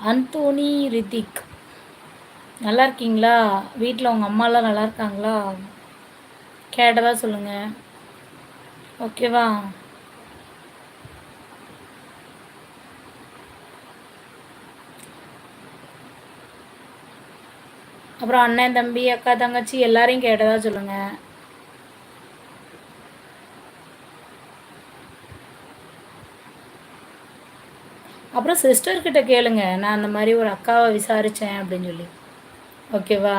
Anthony Hrithik. நல்லா இருக்கீங்களா வீட்டில் உங்கள் அம்மாலாம் நல்லா இருக்காங்களா கேட்டதா சொல்லுங்கள் ஓகேவா? அப்புறம் அண்ணன் தம்பி அக்கா தங்கச்சி எல்லாரையும் கேட்டதா சொல்லுங்கள் அப்புறம் சிஸ்டர்கிட்ட கேளுங்க. நான் அந்த மாதிரி ஒரு அக்காவை விசாரித்தேன் அப்படின்னு சொல்லி. ஓகேவா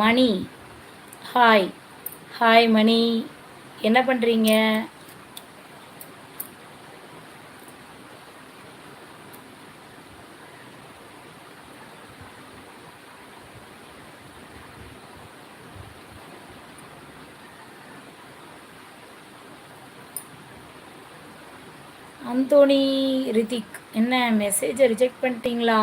மணி. ஹாய் ஹாய் மணி. என்ன பண்ணுறீங்க அந்தோனி ரித்திக் என்ன மெசேஜை ரிஜெக்ட் பண்ணிட்டீங்களா?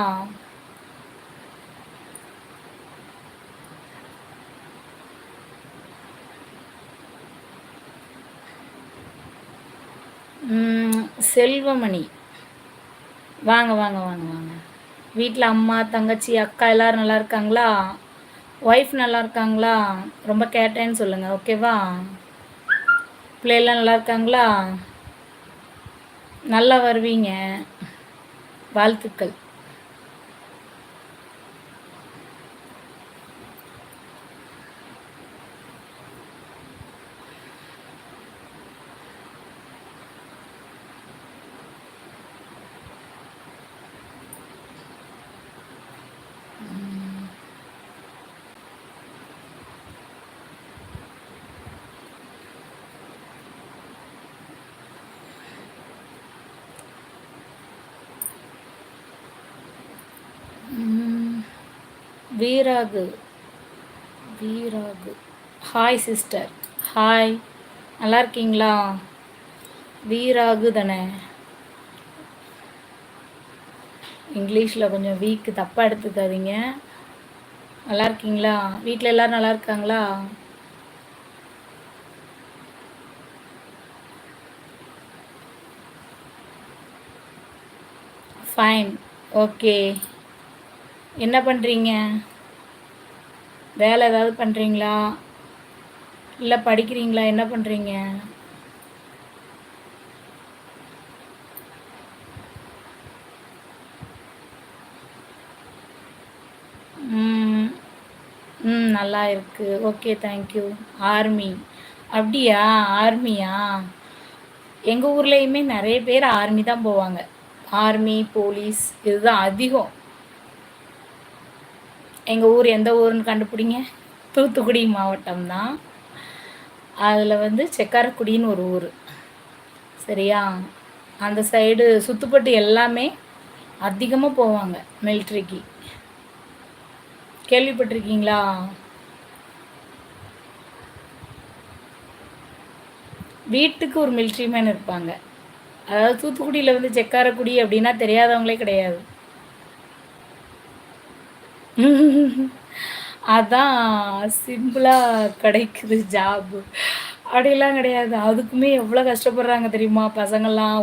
செல்வமணி. வாங்க வாங்க வாங்க வாங்க. வீட்டில் அம்மா தங்கச்சி அக்கா எல்லோரும் நல்லா இருக்காங்களா? ஒய்ஃப் நல்லா இருக்காங்களா? ரொம்ப கேட்டேன்னு சொல்லுங்கள் ஓகேவா பிள்ளைலாம் நல்லா இருக்காங்களா? நல்லா வருவீங்க. வாழ்த்துக்கள். வீராகு. வீராகு. ஹாய் சிஸ்டர் ஹாய் நல்லா இருக்கீங்களா? வீராகு தானே இங்கிலீஷில் கொஞ்சம் வீக்கு தப்பாக எடுத்துக்காதீங்க. நல்லா இருக்கீங்களா? வீட்டில் எல்லோரும் நல்லா இருக்காங்களா? ஃபைன் ஓகே என்ன பண்ணுறீங்க வேலை ஏதாவது பண்ணுறீங்களா இல்லை படிக்கிறீங்களா? என்ன பண்ணுறீங்க ம் நல்லா இருக்குது ஓகே தேங்க்யூ ஆர்மி. அப்படியா? ஆர்மியா? எங்கள் ஊர்லேயுமே நிறைய பேர் ஆர்மி தான் போவாங்க. ஆர்மி போலீஸ் இதுதான் அதிகம். எங்கள் ஊர் எந்த ஊர்னு கண்டுபிடிங்க. தூத்துக்குடி மாவட்டம் தான். அதில் வந்து செக்காரக்குடின்னு ஒரு ஊர். சரியா? அந்த சைடு சுத்துப்பட்டு எல்லாமே அதிகமாக போவாங்க மில்ட்ரிக்கு. கேள்விப்பட்டிருக்கீங்களா? வீட்டுக்கு ஒரு மிலிட்ரி மேன் இருப்பாங்க. அதாவது தூத்துக்குடியில் வந்து செக்காரக்குடி அப்படின்னா தெரியாதவங்களே கிடையாது. அதான் சிம்பிளாக கிடைக்குது ஜாபு அப்படிலாம் கிடையாது. அதுக்குமே எவ்வளோ கஷ்டப்படுறாங்க தெரியுமா? பசங்கள்லாம்